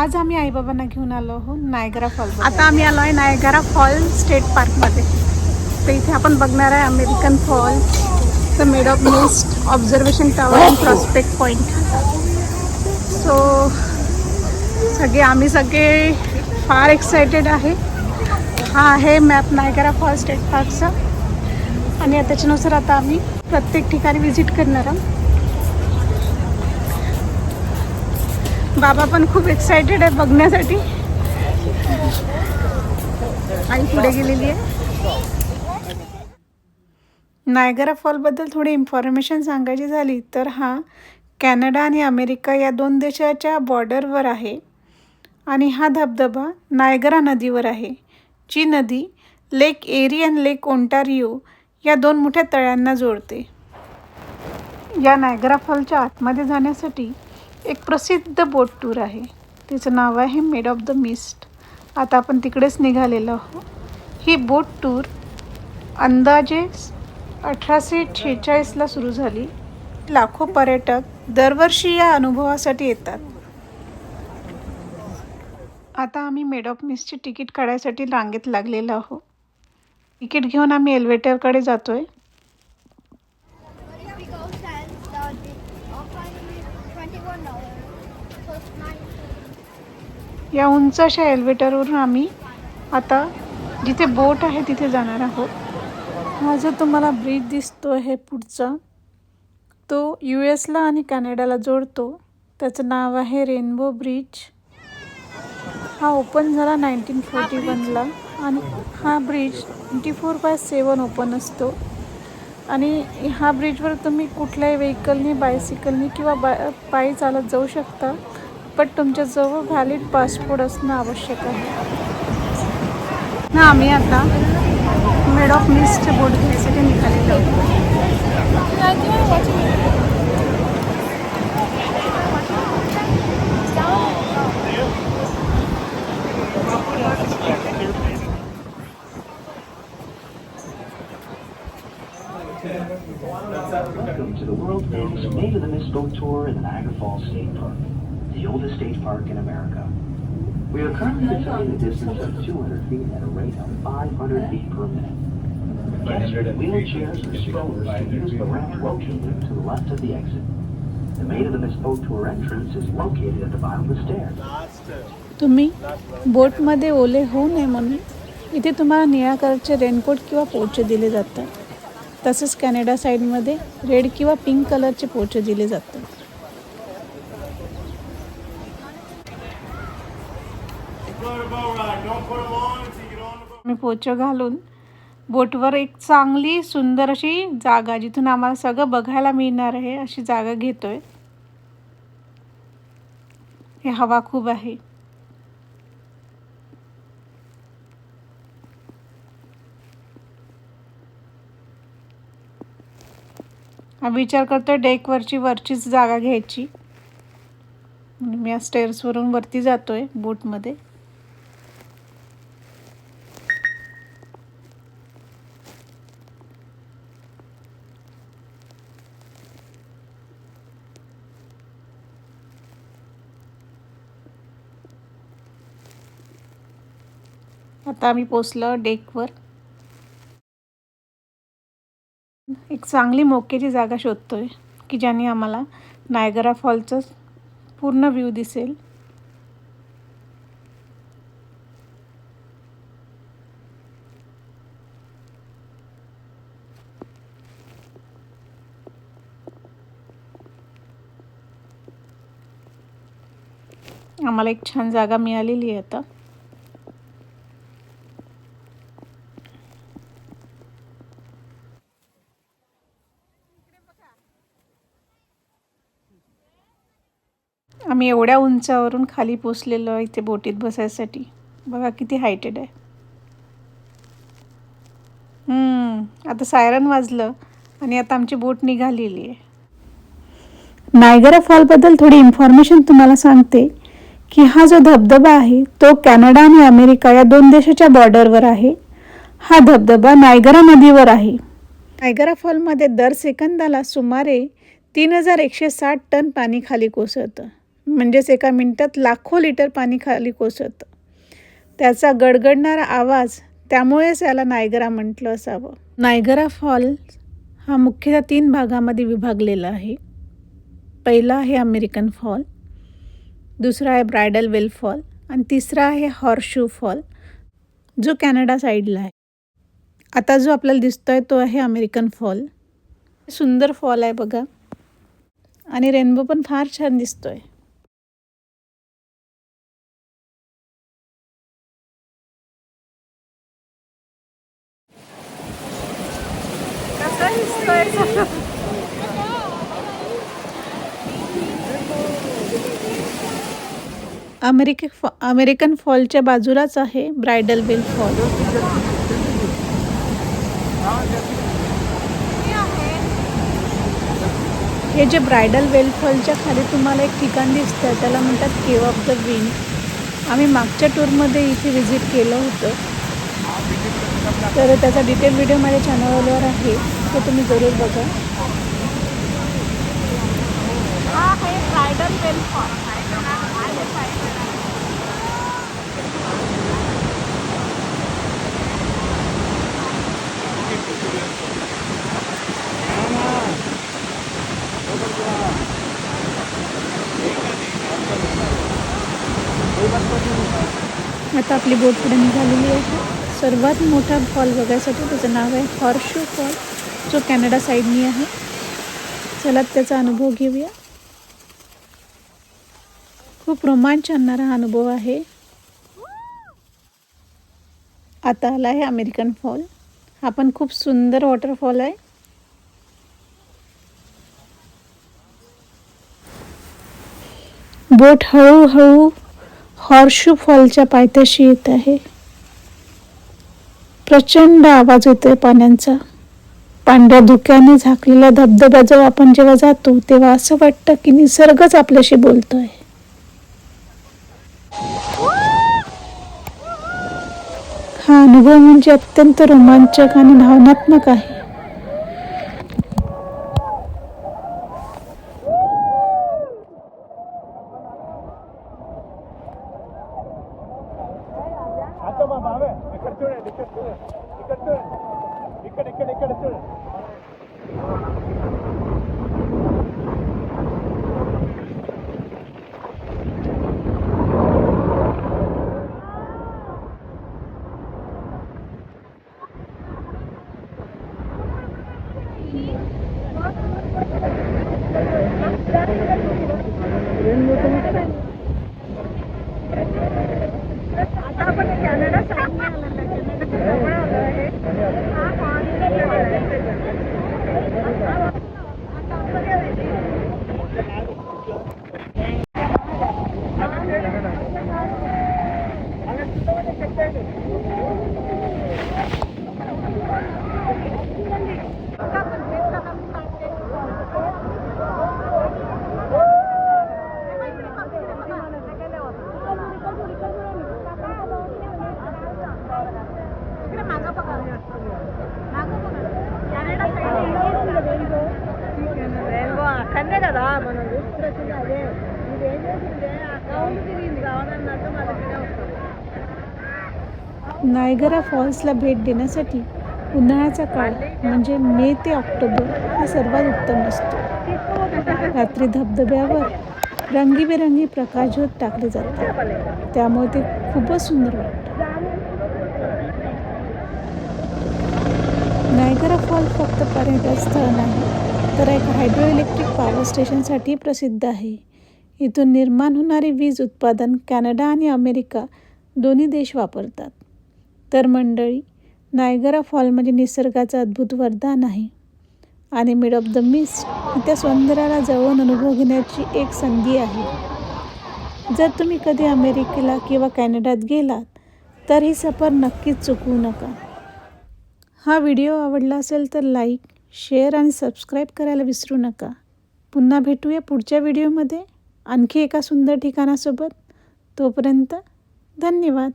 आज आम्ही आईबाबांना घेऊन आलो हो नायगरा फॉल आता आम्ही आलो आहे नायगारा फॉल स्टेट पार्कमध्ये तर इथे आपण बघणार आहे American Fall the Maid of Mist Observation Tower and Prospect Point so सगळे आम्ही सगळे फार एक्सायटेड आहे. हा आहे मॅप नायगरा फॉल स्टेट पार्कचा. आणि त्याच्यानुसार आता आम्ही प्रत्येक ठिकाणी व्हिजिट करणार आहोत. बाबा पण खूप एक्सायटेड आहे बघण्यासाठी. आई पुढे गेलेली आहे. नायगरा फॉलबद्दल थोडी इन्फॉर्मेशन सांगायची झाली तर हा कॅनडा आणि अमेरिका या दोन देशाच्या बॉर्डरवर आहे. आणि हा धबधबा नायगरा नदीवर आहे जी नदी लेक एरी आणि लेक ओंटारियो या दोन मोठ्या तळ्यांना जोडते. या नायगरा फॉलच्या आतमध्ये जाण्यासाठी एक प्रसिद्ध बोट टूर आहे. तिचं नाव आहे मेड ऑफ द मिस्ट. आता आपण तिकडेच निघालेलो आहोत. ही बोट टूर अंदाजे अठराशे छेचाळीसला सुरू झाली. लाखो पर्यटक दरवर्षी या अनुभवासाठी येतात. आता आम्ही मेड ऑफ मिसची तिकीट काढायसाठी रांगेत लागलेलो आहोत. तिकीट घेऊन आम्ही एलिव्हेटरकडे जातो आहे या उंच अशा एलिव्हेटरवरून आम्ही आता जिथे बोट आहे तिथे जाणार आहोत. हा जो तुम्हाला ब्रिज दिसतो आहे पुढचा तो यू एसला आणि कॅनडाला जोडतो. त्याचं नाव आहे रेनबो ब्रिज हा ओपन झाला नाईन्टीन फोर्टी वनला आणि हा bridge twenty four by seven open असतो. आणि ह्या ब्रिजवर तुम्ही कुठल्याही व्हेकलनी बायसिकलनी किंवा बा पायी चालत जाऊ शकता. पण तुमच्याजवळ व्हॅलिड पासपोर्ट असणं आवश्यक आहे ना आम्ही आता मेड ऑफ मिस्ट बोट घ्यायसाठी निघालेलो Welcome to the world famous Made of the Mist boat tour in the Niagara Falls State Park, the oldest state park in America. We are currently descending a distance of 200 feet at a rate of 500 feet per minute. Guests with wheelchairs or strollers can use the ramp located to the left of the exit. The Maid of the Mist boat tour entrance is located at the bottom of the stairs. तुम्ही बोटमध्ये ओले होऊ नये म्हणून इथे तुम्हाला निळ्या कलरचे raincoat किंवा पोचे दिले जातात तसेच कॅनडा साईडमध्ये रेड किंवा पिंक कलरचे पोचे दिले जातात मी पोचं घालून बोटवर एक चांगली सुंदर अशी जागा जिथून आम्हाला सगळं बघायला मिळणार आहे अशी जागा घेतोय. हे हवा खूप आहे. आम्ही विचार करतोय डेकवरची वरचीच जागा घ्यायची. मी या स्टेअर्सवरून वरती जातोय बोटमध्ये. आता आम्ही पोचलो डेकवर. एक चांगली मोक्याची जागा शोधतो आहे की ज्याने आम्हाला नायगरा फॉलचं पूर्ण व्ह्यू दिसेल. आम्हाला एक छान जागा मिळालेली आहे आता. आम्ही एवढ्या उंचावरून खाली पोचलेलो इथे बोटीत बसायसाठी. बघा किती हायटेड आहे. आता सायरन वाजलं आणि आता आमची बोट निघालेली आहे. नायगरा फॉलबद्दल थोडी इन्फॉर्मेशन तुम्हाला सांगते की हा जो धबधबा आहे तो कॅनडा आणि अमेरिका या दोन देशाच्या बॉर्डरवर आहे. हा धबधबा नायगरा नदीवर आहे. नायगरा फॉलमध्ये दर सेकंदाला सुमारे तीन हजार एकशे साठ टन पाणी खाली कोसळतं. म्हणजेच एका मिनटात लाखो लिटर पाणी खाली कोसळतं. त्याचा गडगडणारा आवाज त्यामुळेच याला नायगरा म्हटलं असावं. नायगरा फॉल हा मुख्यतः तीन भागामध्ये विभागलेला आहे. पहिला आहे अमेरिकन फॉल दुसरा आहे ब्रायडल वेल फॉल आणि तिसरा आहे हॉर्शू फॉल जो कॅनडा साईडला आहे. आता जो आपल्याला दिसतो आहे तो आहे अमेरिकन फॉल. सुंदर फॉल आहे बघा. आणि रेनबो पण फार छान दिसतो आहे दिसतोय अमेरिके फॉ अमेरिकन फॉलच्या बाजूलाच आहे ब्रायडल बेल फॉल. हे जे ब्रायडल वेल फॉलच्या खाली तुम्हाला एक ठिकाण दिसतं त्याला म्हणतात केव ऑफ द विंड. आम्ही मागच्या टूरमध्ये इथे व्हिजिट केलं होतं. तर त्याचा डिटेल व्हिडिओ माझ्या चॅनलवर आहे. तो तुम्ही जरूर बघा. हा आता आपली बोट पुढे निघालेली आहे. सर्वात मोठा फॉल बघायसाठी त्याचं नाव आहे हॉर्शू फॉल जो कॅनडा साईडनी आहे. चला त्याचा अनुभव घेऊया. खूप रोमांच आणणारा हा अनुभव आहे. आता आला आहे अमेरिकन फॉल. हा पण खूप सुंदर वॉटरफॉल आहे. बोट हळूहळू हॉर्शू फॉलच्या पायथ्याशी येत आहे. प्रचंड आवाज येतोय पाण्याचा. पांढऱ्या धुक्याने झाकलेल्या धबधब्याजवळ आपण जेव्हा जातो तेव्हा असं वाटतं की निसर्गच आपल्याशी बोलतोय. हा अनुभव म्हणजे अत्यंत रोमांचक आणि भावनात्मक आहे. అక్కడనే కదా మనం చూసుకుంటే అదే ఇది ఏం చేసిందే అకౌంట్ తిరిగింది కావాలన్నట్టు మా దగ్గరే వస్తుంది नायगरा फॉल्सला भेट देण्यासाठी उन्हाळ्याचा काळ म्हणजे मे ते ऑक्टोबर हा सर्वात उत्तम असतो. रात्री धबधब्यावर रंगीबेरंगी प्रकाशझोत टाकले जातात. त्यामुळे ते खूपच सुंदर वाटतं. नायगरा फॉल फक्त पर्यटन स्थळ नाही तर एक हायड्रो इलेक्ट्रिक पॉवर स्टेशनसाठी प्रसिद्ध आहे. इथून निर्माण होणारे वीज उत्पादन कॅनडा आणि अमेरिका दोन्ही देश वापरतात. तर मंडळी नायगरा फॉल म्हणजे निसर्गाचं अद्भुत वरदान आहे. आणि मिड ऑफ द मिस त्या सौंदर्याला जवळून अनुभव घेण्याची एक संधी आहे. जर तुम्ही कधी अमेरिकेला किंवा कॅनडात गेलात तर ही सफर नक्कीच चुकवू नका. हा व्हिडिओ आवडला असेल तर लाईक शेअर आणि सबस्क्राईब करायला विसरू नका. पुन्हा भेटूया पुढच्या व्हिडिओमध्ये आणखी एका सुंदर ठिकाणासोबत. तोपर्यंत धन्यवाद.